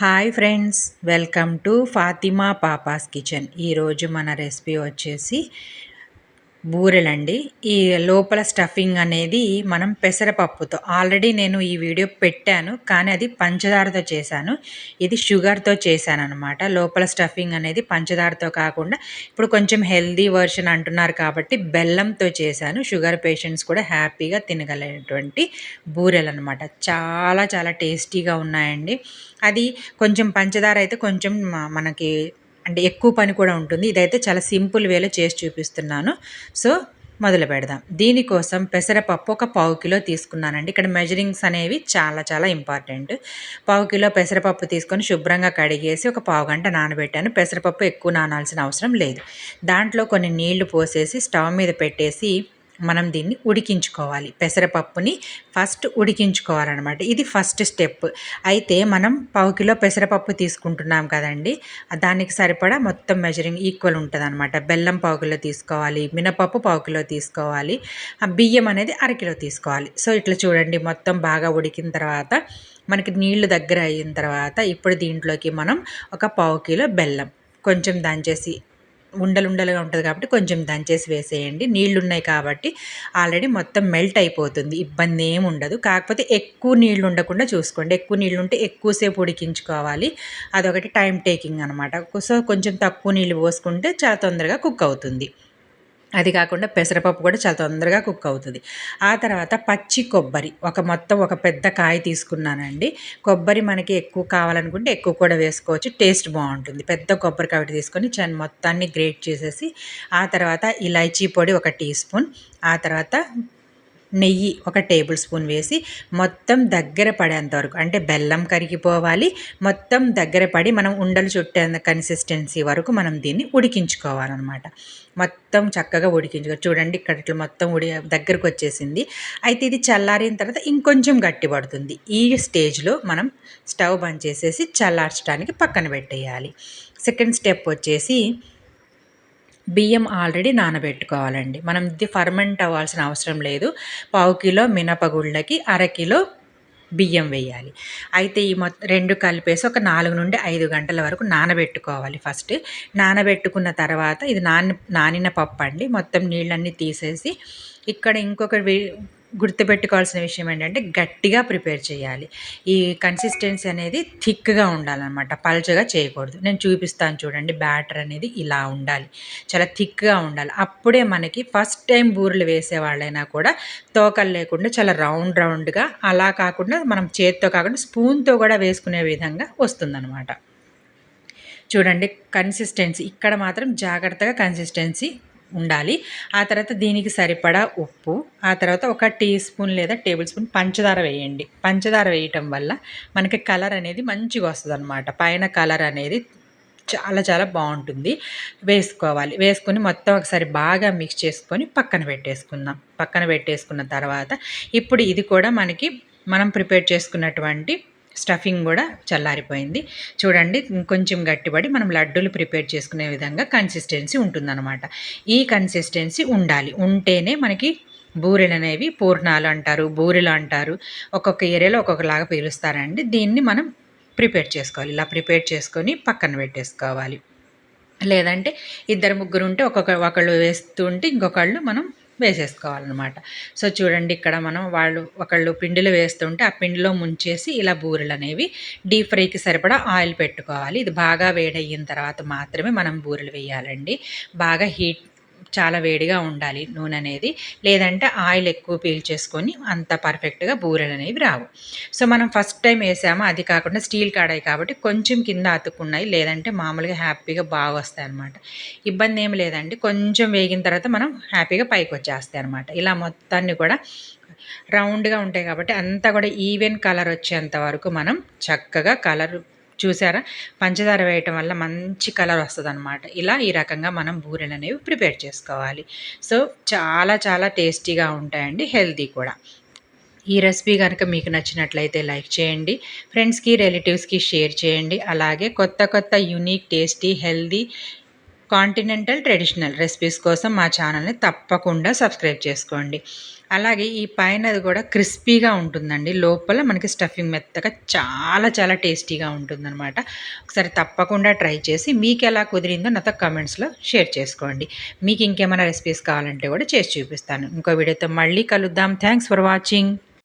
Hi friends welcome to Fatima papa's kitchen. ఈరోజు మన recipe వచ్చేసి బూరెలండి. ఈ లోపల స్టఫింగ్ అనేది మనం పెసరపప్పుతో. ఆల్రెడీ నేను ఈ వీడియో పెట్టాను కానీ అది పంచదారతో చేశాను. ఇది షుగర్తో చేశాను అనమాట లోపల స్టఫింగ్ అనేది పంచదారతో కాకుండా ఇప్పుడు కొంచెం హెల్దీ వర్షన్ అంటున్నారు కాబట్టి బెల్లంతో చేశాను. షుగర్ పేషెంట్స్ కూడా హ్యాపీగా తినగలిగినటువంటి బూరెలు అనమాట చాలా చాలా టేస్టీగా ఉన్నాయండి. అది కొంచెం పంచదార అయితే కొంచెం మనకి అంటే ఎక్కువ పని కూడా ఉంటుంది. ఇదైతే చాలా సింపుల్ వేలో చేసి చూపిస్తున్నాను. సో మొదలు పెడదాం. దీనికోసం పెసరపప్పు ఒక పావు కిలో తీసుకున్నానండి. ఇక్కడ మెజరింగ్స్ అనేవి చాలా చాలా ఇంపార్టెంట్. పావు కిలో పెసరపప్పు తీసుకొని శుభ్రంగా కడిగేసి ఒక పావు గంట నానబెట్టాను. పెసరపప్పు ఎక్కువ నానాల్సిన అవసరం లేదు. దాంట్లో కొన్ని నీళ్ళు పోసేసి స్టవ్ మీద పెట్టేసి మనం దీన్ని ఉడికించుకోవాలి. పెసరపప్పుని ఫస్ట్ ఉడికించుకోవాలన్నమాట. ఇది ఫస్ట్ స్టెప్. అయితే మనం పావు కిలో పెసరపప్పు తీసుకుంటున్నాం కదండి. దానికి సరిపడా మొత్తం మెజరింగ్ ఈక్వల్ ఉంటుంది అనమాట బెల్లం పావు కిలో తీసుకోవాలి మినపప్పు పావు కిలో తీసుకోవాలి బియ్యం అనేది అరకిలో తీసుకోవాలి. సో ఇట్లా చూడండి మొత్తం బాగా ఉడికిన తర్వాత మనకి నీళ్ళు దగ్గర అయిన తర్వాత ఇప్పుడు దీంట్లోకి మనం ఒక పావు కిలో బెల్లం కొంచెం దంచేసి ఉండలుండలుగా ఉంటుంది కాబట్టి కొంచెం దంచేసి వేసేయండి. నీళ్ళు ఉన్నాయి కాబట్టి ఆల్రెడీ మొత్తం మెల్ట్ అయిపోతుంది. ఇబ్బంది ఏమి ఉండదు. కాకపోతే ఎక్కువ నీళ్ళు ఉండకుండా చూసుకోండి. ఎక్కువ నీళ్ళు ఉంటే ఎక్కువసేపు ఉడికించుకోవాలి. అదొకటి టైం టేకింగ్ అనమాట సో కొంచెం తక్కువ నీళ్ళు పోసుకుంటే చాలా తొందరగా కుక్ అవుతుంది. అది కాకుండా పెసరపప్పు కూడా చాలా తొందరగా కుక్ అవుతుంది. ఆ తర్వాత పచ్చి కొబ్బరి ఒక మొత్తం ఒక పెద్ద కాయ తీసుకున్నానండి. కొబ్బరి మనకి ఎక్కువ కావాలనుకుంటే ఎక్కువ కూడా వేసుకోవచ్చు టేస్ట్ బాగుంటుంది. పెద్ద కొబ్బరి కాబట్టి తీసుకొని చన్ మొత్తాన్ని గ్రేట్ చేసేసి ఆ తర్వాత ఇలాచీ పొడి ఒక టీ స్పూన్ ఆ తర్వాత నెయ్యి ఒక టేబుల్ స్పూన్ వేసి మొత్తం దగ్గర పడేంత వరకు అంటే బెల్లం కరిగిపోవాలి. మొత్తం దగ్గర పడి మనం ఉండలు చుట్టేంత కన్సిస్టెన్సీ వరకు మనం దీన్ని ఉడికించుకోవాలన్నమాట. మొత్తం చక్కగా ఉడికించుకో చూడండి ఇక్కడ ఇట్లా మొత్తం ఉడి దగ్గరకు వచ్చేసింది. అయితే ఇది చల్లారిన తర్వాత ఇంకొంచెం గట్టి పడుతుంది. ఈ స్టేజ్లో మనం స్టవ్ బంద్ చేసేసి చల్లార్చడానికి పక్కన పెట్టేయాలి. సెకండ్ స్టెప్ వచ్చేసి బియ్యం ఆల్రెడీ నానబెట్టుకోవాలండి. మనం ఇది ఫర్మెంట్ అవ్వాల్సిన అవసరం లేదు. పావు కిలో మినపగుళ్ళకి అరకిలో బియ్యం వేయాలి. అయితే ఈ మొత్తం రెండు కలిపేసి ఒక నాలుగు నుండి ఐదు గంటల వరకు నానబెట్టుకోవాలి ఫస్ట్. నానబెట్టుకున్న తర్వాత ఇది నాని నానిన పప్పు అండి మొత్తం నీళ్ళన్నీ తీసేసి ఇక్కడ ఇంకొక గుర్తుపెట్టుకోవాల్సిన విషయం ఏంటంటే గట్టిగా ప్రిపేర్ చేయాలి. ఈ కన్సిస్టెన్సీ అనేది థిక్గా ఉండాలన్నమాట. పల్చగా చేయకూడదు. నేను చూపిస్తాను చూడండి. బ్యాటర్ అనేది ఇలా ఉండాలి. చాలా థిక్గా ఉండాలి. అప్పుడే మనకి ఫస్ట్ టైం బూరెలు వేసే వాళ్ళైనా కూడా తోకలు లేకుండా చాలా రౌండ్ రౌండ్గా అలా కాకుండా మనం చేత్తో కాకుండా స్పూన్తో కూడా వేసుకునే విధంగా వస్తుందన్నమాట. చూడండి. కన్సిస్టెన్సీ ఇక్కడ మాత్రం జాగ్రత్తగా కన్సిస్టెన్సీ ఉండాలి. ఆ తర్వాత దీనికి సరిపడా ఉప్పు ఆ తర్వాత ఒక టీ స్పూన్ లేదా టేబుల్ స్పూన్ పంచదార వేయండి. పంచదార వేయటం వల్ల మనకి కలర్ అనేది మంచిగా వస్తుంది అనమాట పైన కలర్ అనేది చాలా చాలా బాగుంటుంది. వేసుకోవాలి. వేసుకొని మొత్తం ఒకసారి బాగా మిక్స్ చేసుకొని పక్కన పెట్టేసుకుందాం. పక్కన పెట్టేసుకున్న తర్వాత ఇప్పుడు ఇది కూడా మనకి మనం ప్రిపేర్ చేసుకున్నటువంటి స్టఫింగ్ కూడా చల్లారిపోయింది. చూడండి కొంచెం గట్టిపడి మనం లడ్డూలు ప్రిపేర్ చేసుకునే విధంగా కన్సిస్టెన్సీ ఉంటుందన్నమాట. ఈ కన్సిస్టెన్సీ ఉండాలి. ఉంటేనే మనకి బూరెలు అనేవి పూర్ణాలు అంటారు బూరెలు అంటారు. ఒక్కొక్క ఏరియాలో ఒక్కొక్కలాగా పీలుస్తారండి. దీన్ని మనం ప్రిపేర్ చేసుకోవాలి. ఇలా ప్రిపేర్ చేసుకొని పక్కన పెట్టేసుకోవాలి. లేదంటే ఇద్దరు ముగ్గురు ఉంటే ఒక్కొక్క ఒకళ్ళు వేస్తుంటే ఇంకొకళ్ళు మనం వేసేసుకోవాలన్నమాట. సో చూడండి ఇక్కడ మనం వాళ్ళు ఒకళ్ళు పిండిలో వేస్తుంటే ఆ పిండిలో ముంచేసి ఇలా బూరెలు అనేవి డీప్ ఫ్రైకి సరిపడా ఆయిల్ పెట్టుకోవాలి. ఇది బాగా వేడయిన తర్వాత మాత్రమే మనం బూరెలు వేయాలండి. బాగా హీట్ చాలా వేడిగా ఉండాలి నూనె అనేది. లేదంటే ఆయిల్ ఎక్కువ పీల్చేసుకొని అంత పర్ఫెక్ట్గా బూరెలు అనేవి రావు. సో మనం ఫస్ట్ టైం వేసామో? అది కాకుండా స్టీల్ కాడాయి కాబట్టి కొంచెం కింద అతుక్కున్నాయి. లేదంటే మామూలుగా హ్యాపీగా బాగా వస్తాయి అనమాట ఇబ్బంది ఏమి లేదండి. కొంచెం వేగిన తర్వాత మనం హ్యాపీగా పైకి వచ్చేస్తాయి అనమాట ఇలా మొత్తాన్ని కూడా రౌండ్గా ఉంటాయి కాబట్టి అంతా కూడా ఈవెన్ కలర్ వచ్చేంత వరకు మనం చక్కగా కలర్ చూసారా? పంచదార వేయటం వల్ల మంచి కలర్ వస్తుంది అనమాట ఇలా ఈ రకంగా మనం బూరెలు అనేవి ప్రిపేర్ చేసుకోవాలి. సో చాలా చాలా టేస్టీగా ఉంటాయండి హెల్తీ కూడా. ఈ రెసిపీ కనుక మీకు నచ్చినట్లయితే లైక్ చేయండి. ఫ్రెండ్స్కి రిలేటివ్స్కి షేర్ చేయండి. అలాగే కొత్త కొత్త unique tasty healthy continental traditional recipes కోసం మా ఛానల్ని తప్పకుండా సబ్స్క్రైబ్ చేసుకోండి. అలాగే ఈ పైన అది కూడా క్రిస్పీగా ఉంటుందండి. లోపల మనకి స్టఫింగ్ మెత్తగా చాలా చాలా టేస్టీగా ఉంటుందన్నమాట. ఒకసారి తప్పకుండా ట్రై చేసి మీకు ఎలా కుదిరిందో నాతో కమెంట్స్లో షేర్ చేసుకోండి. మీకు ఇంకేమైనా రెసిపీస్ కావాలంటే కూడా చేసి చూపిస్తాను. ఇంకో వీడియోతో మళ్ళీ కలుద్దాం. Thanks for watching.